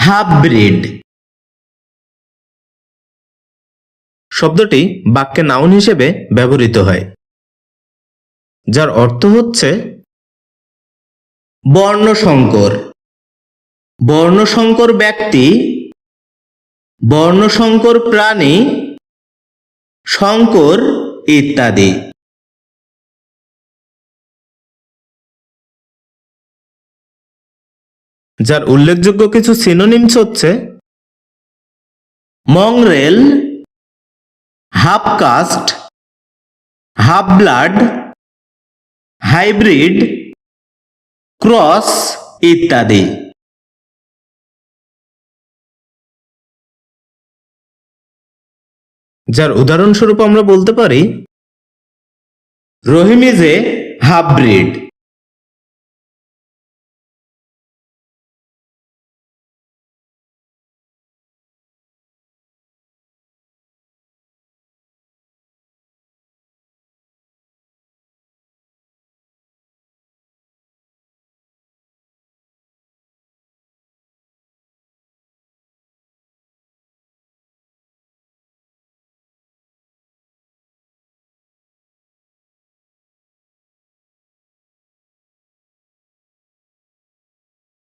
Half breed. শব্দটি বাক্যে noun হিসেবে ব্যবহৃত হয়, যার অর্থ হচ্ছে বর্ণশঙ্কর। বর্ণশঙ্কর ব্যক্তি, বর্ণশঙ্কর প্রাণী, শঙ্কর ইত্যাদি। যার উল্লেখযোগ্য কিছু সিনোনিমস হচ্ছে mongrel half caste half blood hybrid cross ইত্যাদি। যার উদাহরণস্বরূপ আমরা বলতে পারি Rahim is a half breed